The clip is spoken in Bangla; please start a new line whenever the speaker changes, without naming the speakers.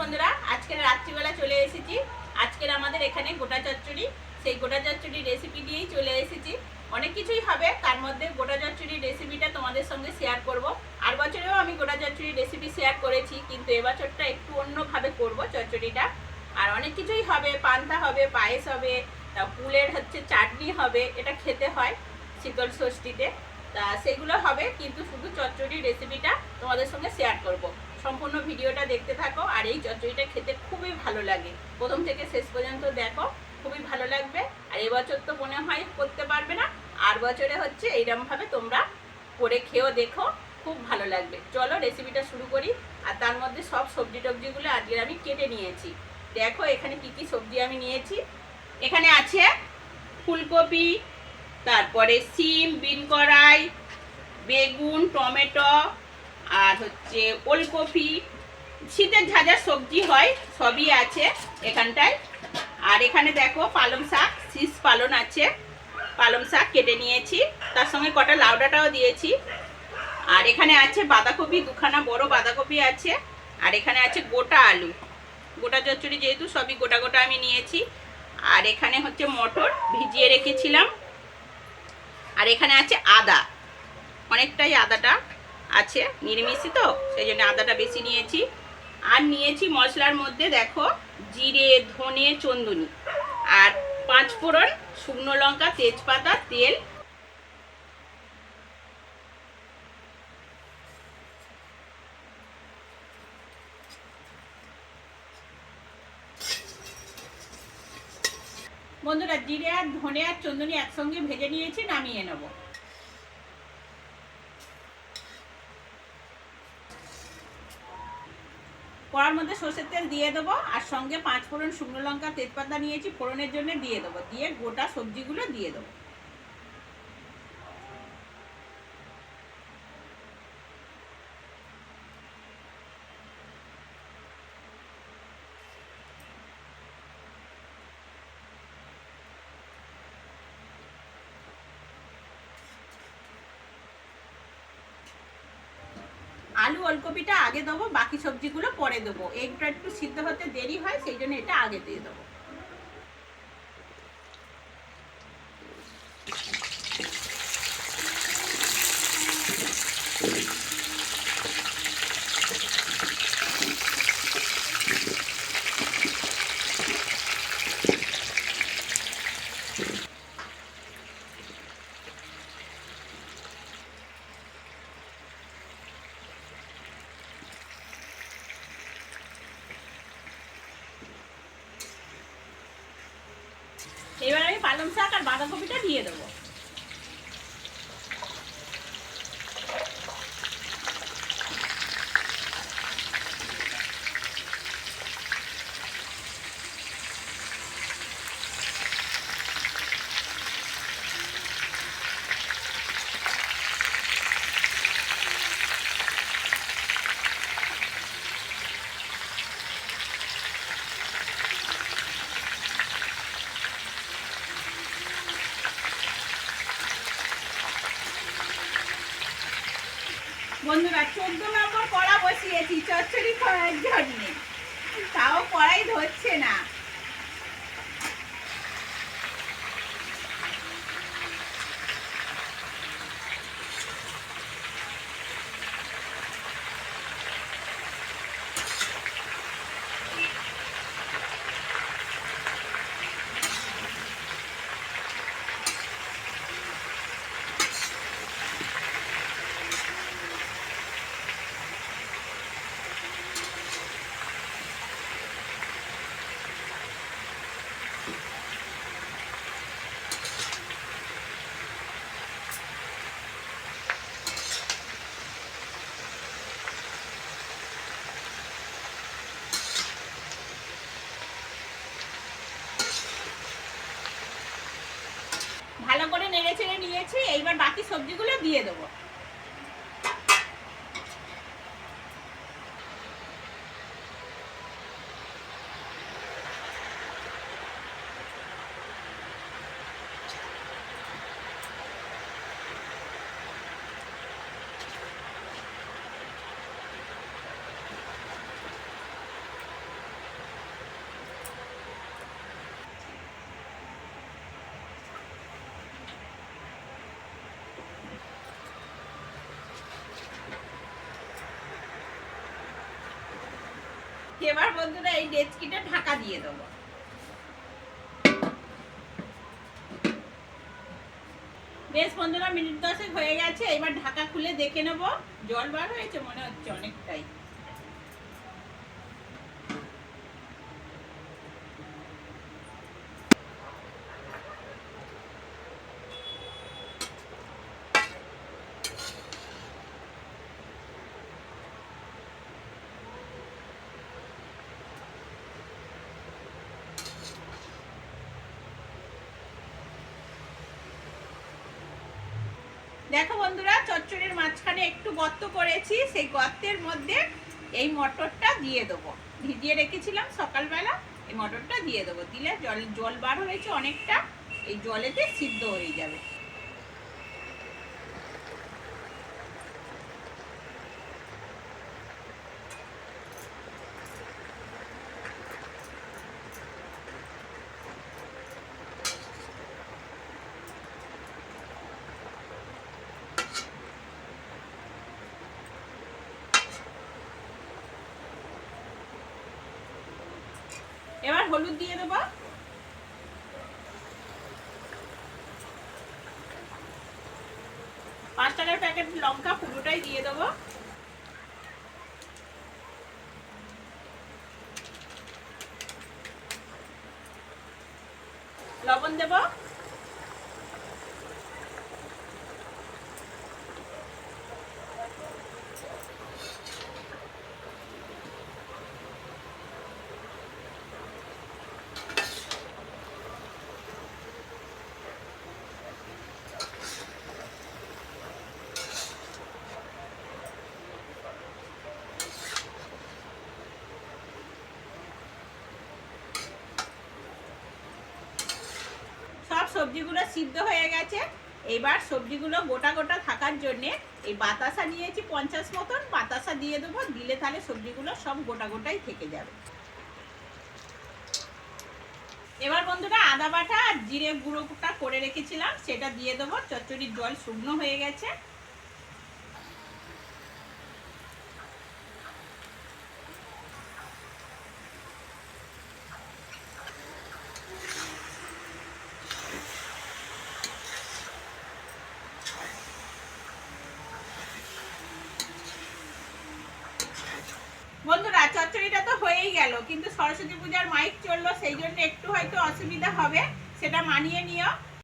বন্ধুরা আজকে রাত্রিবেলা চলে এসেছি। আজকের আমাদের এখানে গোটা চচ্চড়ি। সেই গোটা চচ্চড়ি রেসিপি দিয়েই চলে এসেছি। অনেক কিছুই হবে, তার মধ্যে গোটা চচ্চড়ির রেসিপিটা তোমাদের সঙ্গে শেয়ার করব। আর বছরেও আমি গোটা চচ্চড়ির রেসিপি শেয়ার করেছি, কিন্তু এবছরটা একটু অন্যভাবে করব চচ্চড়িটা। আর অনেক কিছুই হবে, পান্তা হবে, পায়েস হবে, তা কুলের হচ্ছে চাটনি হবে, এটা খেতে হয় শীতল ষষ্ঠীতে। তা সেগুলো হবে, কিন্তু শুধু চচ্চড়ির রেসিপিটা তোমাদের সঙ্গে শেয়ার করব। সম্পূর্ণ ভিডিওটা দেখতে থাকো, আর এই চচ্চড়িটা খেতে খুবই ভালো লাগে। প্রথম থেকে শেষ পর্যন্ত দেখো, খুবই ভালো লাগবে। আর এবছর তো মনে হয় করতে পারবে না, আর বছরে হচ্ছে এইরকমভাবে তোমরা করে খেয়েও দেখো, খুব ভালো লাগবে। চলো রেসিপিটা শুরু করি, আর তার মধ্যে সব সবজি টবজিগুলো আজকে আমি কেটে নিয়েছি। দেখো এখানে কি কি সবজি আমি নিয়েছি। এখানে আছে ফুলকপি, তারপরে সিম, বিন কড়াই, বেগুন, টমেটো আর হচ্ছে ওলকপি, শীতের ঝাঁঝা সবজি হয়, সবই আছে এখানটায়। আর এখানে দেখো পালং শাক, শীষ পালন আছে। পালং শাক কেটে নিয়েছি। তার সঙ্গে কটা লাউডাটাও দিয়েছি। আর এখানে আছে বাঁধাকপি, দুখানা বড় বাঁধাকপি আছে। আর এখানে আছে গোটা আলু। গোটা চচ্চড়ি যেহেতু, সবই গোটা গোটা আমি নিয়েছি। আর এখানে হচ্ছে মটর ভিজিয়ে রেখেছিলাম। আর এখানে আছে আদা। অনেকটাই আদাটা আছে নিরামিষি তো, সেই জন্য আদাটা বেশি নিয়েছি। আর নিয়েছি মশলার মধ্যে দেখো জিরে, ধনে, চন্দুনি। আর পাঁচ ফোড়ন শুকনো লঙ্কা, তেজপাতা, তেল। বন্ধুরা, জিরে আর ধনে আর চন্দনী একসঙ্গে ভেজে নিয়েছি, নামিয়ে নেব। কড়ার মধ্যে সর্ষের তেল দিয়ে দেবো, আর সঙ্গে পাঁচ ফোড়ন শুকনো লঙ্কা, তেজপাতা নিয়েছি, ফোড়নের জন্য দিয়ে দেবো। দিয়ে গোটা সবজিগুলো দিয়ে দেবো। আলু ওলকপিটা আগে দেবো, বাকি সবজিগুলো পরে দেবো। এগটা একটু সিদ্ধ হতে দেরি হয়, সেই জন্য এটা আগে দিয়ে দেবো। এবার আমি পালং শাক আর বাঁধাকপিটা দিয়ে দেবো। বন্ধুরা চোদ্দ নম্বর কড়া বসিয়েছি চচ্চড়ি করার জন্যে। তাও কড়াই ধরছে না। ভালো করে নেড়ে চেড়ে নিয়েছি এইবার বাকি সবজিগুলো দিয়ে দেবো। এবার বন্ধুরা এই ডেচকিটা ঢাকা দিয়ে দেবো। বেশ বন্ধুরা, মিনিট দশেক হয়ে গেছে, এবার ঢাকা খুলে দেখে নেব। জল বার হয়েছে, মনে হচ্ছে অনেকটাই। দেখো বন্ধুরা, চচ্চড়ির মাঝখানে একটু গর্ত করেছি, সেই গর্তের মধ্যে এই মটরটা দিয়ে দেবো। ভিজিয়ে রেখেছিলাম সকালবেলা, এই মটরটা দিয়ে দেবো। দিলে জল জল বার হয়েছে অনেকটা, এই জলেতে সিদ্ধ হয়ে যাবে। এবার হলুদ দিয়ে দেবো। পাঁচ টাকার প্যাকেট লঙ্কা পুরোটাই দিয়ে দেবো। লবণ দেবো সব সবজিগুলো সিদ্ধ হয়ে গেছে। এবার সবজিগুলো গোটা গোটা থাকার জন্য এই বাতাসা নিয়েছি পঞ্চাশ মতন। বাতাসা দিয়ে দেবো, দিলে তাহলে সবজিগুলো সব গোটা গোটাই থেকে যাবে। এবার বন্ধুরা আদা বাটা আর জিরে গুঁড়োটা করে রেখেছিলাম, সেটা দিয়ে দেবো। চচ্চড়ির জল শুকনো হয়ে গেছে বন্ধুরা চচ্চড়িটা তো হয়েই গেল, কিন্তু সরস্বতী পূজার মাইক চলল, সেই জন্য একটু হয়তো অসুবিধা হবে, সেটা মানিয়ে নিও।